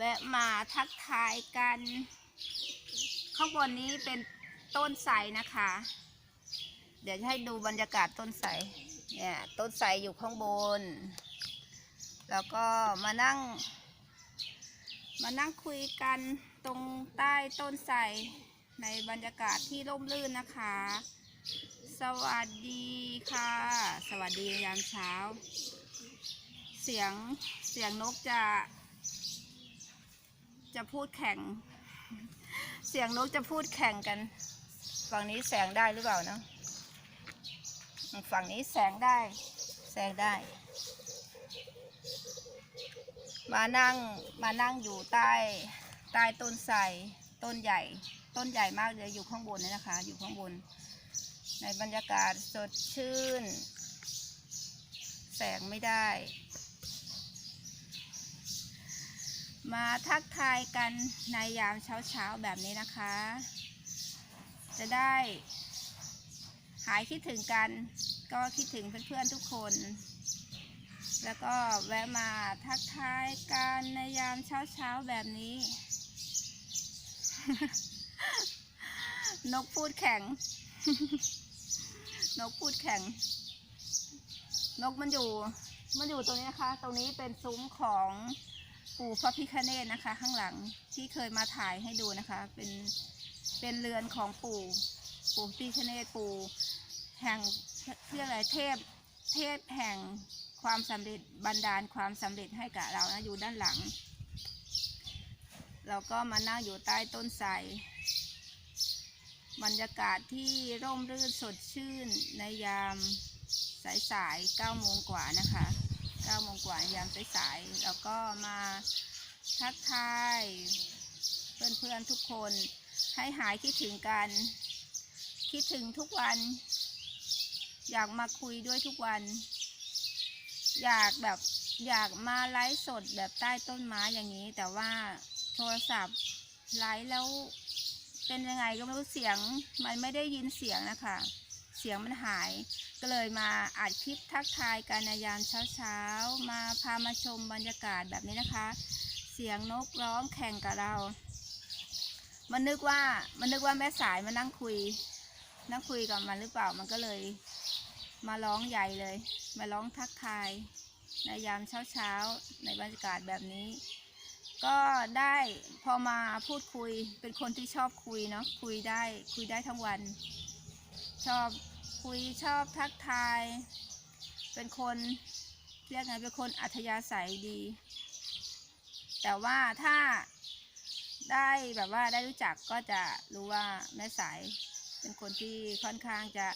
แวะมาทักทายกัน ข้างบนนี้เป็นต้นไทรนะคะ เดี๋ยวจะให้ดูบรรยากาศต้นไทรเนี่ยต้นไทรอยู่ข้างบน แล้วก็มานั่ง มานั่งคุยกันตรงใต้ต้นไทรในบรรยากาศที่ร่มรื่นนะคะ สวัสดีค่ะ สวัสดียามเช้า เสียงเสียงนกจะ จะพูดแข่ง เสียงนกจะพูดแข่งกันฝั่งนี้แสงได้หรือเปล่าเนาะฝั่งนี้แสงได้ แสงได้ มานั่งมานั่งอยู่ใต้ใต้ต้นไทรต้นใหญ่ ต้นใหญ่มากเลยอยู่ข้างบนนี่นะคะ อยู่ข้างบน ในบรรยากาศสดชื่น แสงไม่ได้ มาทักทายกันในยามเช้าๆแบบนี้นะคะ จะได้หายคิดถึงกัน ก็คิดถึงเพื่อนๆทุกคน แล้วก็แวะมาทักทายกันในยามเช้าๆแบบนี้ นกพูดแข็ง นกพูดแข็ง นกมันอยู่ มันอยู่ตรงนี้นะคะ ตรงนี้เป็นซุ้มของ ปู่พระพิคเนตนะคะ ข้างหลังที่เคยมาถ่ายให้ดูนะคะ เป็นเป็นเรือนของปู่ ปู่พิคเนตปู่แห่งเรียกอะไรเทพเทพแห่งความสำเร็จบันดาลความสำเร็จให้กับเรานะอยู่ด้านหลัง เราก็มานั่งอยู่ใต้ต้นไทรบรรยากาศที่ร่มรื่นสดชื่นในยามสายๆ9โมงกว่านะคะ 9โมงกว่ายามสายๆแล้วก็มาทักทาย เพื่อนๆทุกคนให้หายคิดถึงกัน คิดถึงทุกวัน อยากมาคุยด้วยทุกวัน อยากแบบอยากมาไลฟ์สดแบบใต้ต้นไม้อย่างนี้ แต่ว่าโทรศัพท์ไลฟ์แล้วเป็นยังไงก็ไม่รู้เสียง มันไม่ได้ยินเสียงนะคะ เสียงมันหาย ก็เลยมาอัดคลิปทักทายกันในยามเช้าๆ มาพามาชมบรรยากาศแบบนี้นะคะ เสียงนกร้องแข่งกับเรา มันนึกว่ามันนึกว่าแม่สายมานั่งคุย นั่งคุยกับมันหรือเปล่ามันก็เลย มาร้องใหญ่เลย มาร้องทักทายในยามเช้าๆ ในบรรยากาศแบบนี้ ก็ได้พอมาพูดคุยเป็นคนที่ชอบคุยเนาะคุยได้คุยได้ทั้งวัน ชอบ คุยชอบทักทาย เป็นคนเรียกไงเป็นคนอัธยาศัยดี แต่ว่าถ้าได้แบบว่าได้รู้จักก็จะรู้ว่าแม่สายเป็นคนที่ค่อนข้างจะ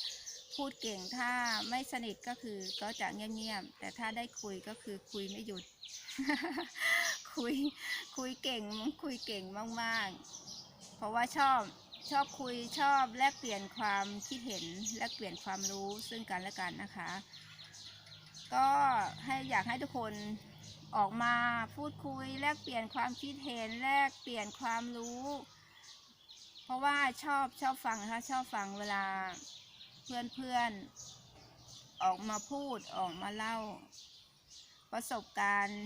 พูดเก่งถ้าไม่สนิทก็คือก็จะเงียบๆแต่ถ้าได้คุยก็คือคุยไม่หยุด คุยคุยเก่งคุยเก่งมากๆ เพราะว่าชอบ ชอบคุยชอบแลกเปลี่ยนความคิดเห็นแลกเปลี่ยนความรู้ซึ่งกันและกันนะคะ ก็ให้อยากให้ทุกคนออกมาพูดคุย แลกเปลี่ยนความคิดเห็นแลกเปลี่ยนความรู้ เพราะว่าชอบชอบฟังนะคะชอบฟังเวลาเพื่อนเพื่อนออกมาพูดออกมาเล่า ประสบการณ์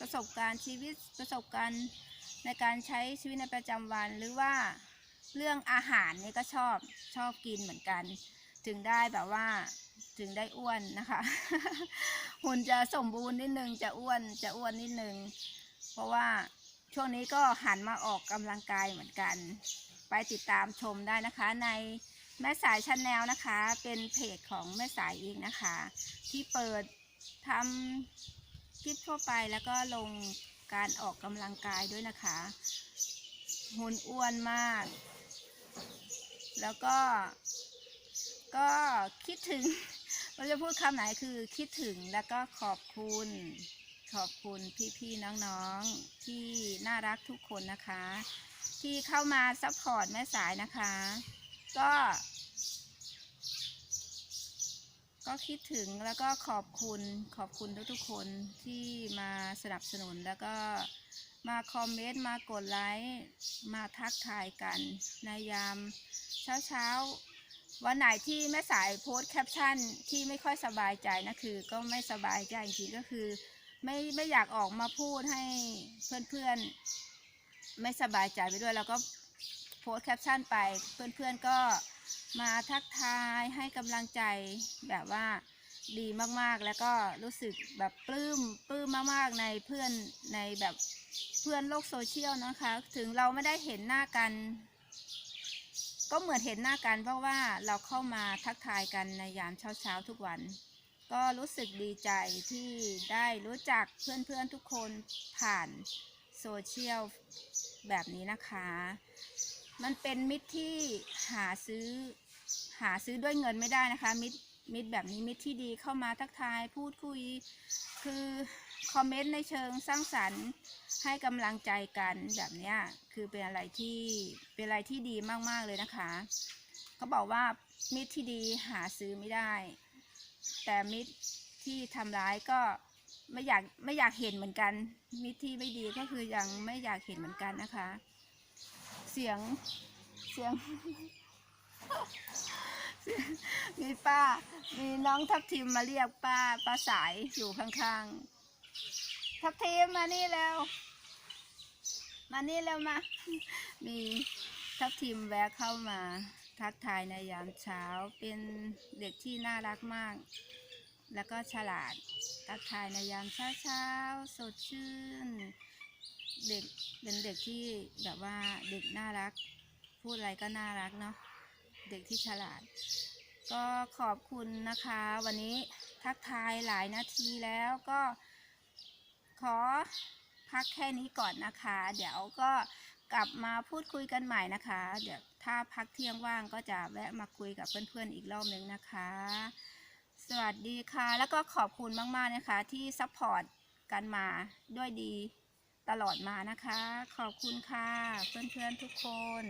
ประสบการณ์ชีวิตประสบการณ์ในการใช้ชีวิตในประจำวันหรือว่า เรื่องอาหารนี่ก็ชอบชอบกินเหมือนกัน ถึงได้แบบว่าถึงได้อ้วนนะคะหุ่นจะสมบูรณ์นิดนึงจะอ้วนจะอ้วนนิดนึง เพราะว่าช่วงนี้ก็หันมาออกกำลังกายเหมือนกัน ไปติดตามชมได้นะคะในแม่สายชันแนลนะคะ เป็นเพจของแม่สายเองนะคะ ที่เปิดทำคลิปทั่วไปแล้วก็ลงการออกกำลังกายด้วยนะคะหุ่นอ้วนมาก แล้วก็ ก็คิดถึงเราจะพูดคำไหนคือคิดถึงแล้วก็ขอบคุณ ขอบคุณพี่ๆน้องๆที่น่ารักทุกคนนะคะ ที่เข้ามาซัพพอร์ตแม่สายนะคะ ก็ ก็คิดถึงแล้วก็ขอบคุณขอบคุณทุกๆคนที่มาสนับสนุนแล้วก็ มาคอมเมนต์มากดไลค์มาทักทายกันในยามเช้าๆวันไหนที่แม่สายโพสต์แคปชั่นที่ไม่ค่อยสบายใจนะคือ ก็ไม่สบายใจจริงก็คือ ไม่ไม่อยากออกมาพูดให้เพื่อนๆ ไม่สบายใจไปด้วยแล้วก็โพสต์แคปชั่นไปเพื่อนๆก็มาทักทายให้กำลังใจแบบว่า ดีมากๆ แล้วก็รู้สึกแบบปลื้มปลื้มมากๆในเพื่อนในแบบเพื่อนโลกโซเชียลนะคะ ถึงเราไม่ได้เห็นหน้ากัน ก็เหมือนเห็นหน้ากันเพราะว่าเราเข้ามาทักทายกันในยามเช้าๆทุกวัน ก็รู้สึกดีใจที่ได้รู้จักเพื่อนๆทุกคนผ่านโซเชียลแบบนี้นะคะ มันเป็นมิตรที่หาซื้อหาซื้อด้วยเงินไม่ได้นะคะมิตร มิตรแบบนี้มิตรที่ดีเข้ามาทักทายพูดคุย คือคอมเมนต์ในเชิงสร้างสรรค์ให้กำลังใจกันแบบนี้คือเป็นอะไรที่เป็นอะไรที่ดีมากๆเลยนะคะเขาบอกว่ามิตรที่ดีหาซื้อไม่ได้ แต่มิตรที่ทำร้ายก็ไม่อยากไม่อยากเห็นเหมือนกัน มิตรที่ไม่ดีก็คือยังไม่อยากเห็นเหมือนกันนะคะ เสียงเสียง มีป้า มีน้องทับทิมมาเรียกป้า ป้าสายอยู่ข้างๆ ทับทิมมานี่แล้ว มานี่แล้วมา มีทับทิมแวะเข้ามาทักทายในยามเช้า เป็นเด็กที่น่ารักมาก แล้วก็ฉลาด ทักทายในยามเช้าเช้าสดชื่น เด็กเป็นเด็กที่แบบว่าเด็กน่ารัก พูดอะไรก็น่ารักเนาะ เด็กที่ฉลาด ก็ขอบคุณนะคะ วันนี้ทักทายหลายนาทีแล้วก็ขอพักแค่นี้ก่อนนะคะ เดี๋ยวก็กลับมาพูดคุยกันใหม่นะคะ เดี๋ยวถ้าพักเที่ยงว่างก็จะแวะมาคุยกับเพื่อนๆอีกรอบหนึ่งนะคะ สวัสดีค่ะ แล้วก็ขอบคุณมากๆนะคะ ที่ซัพพอร์ตกันมาด้วยดีตลอดมานะคะ ขอบคุณค่ะ เพื่อนๆทุกคน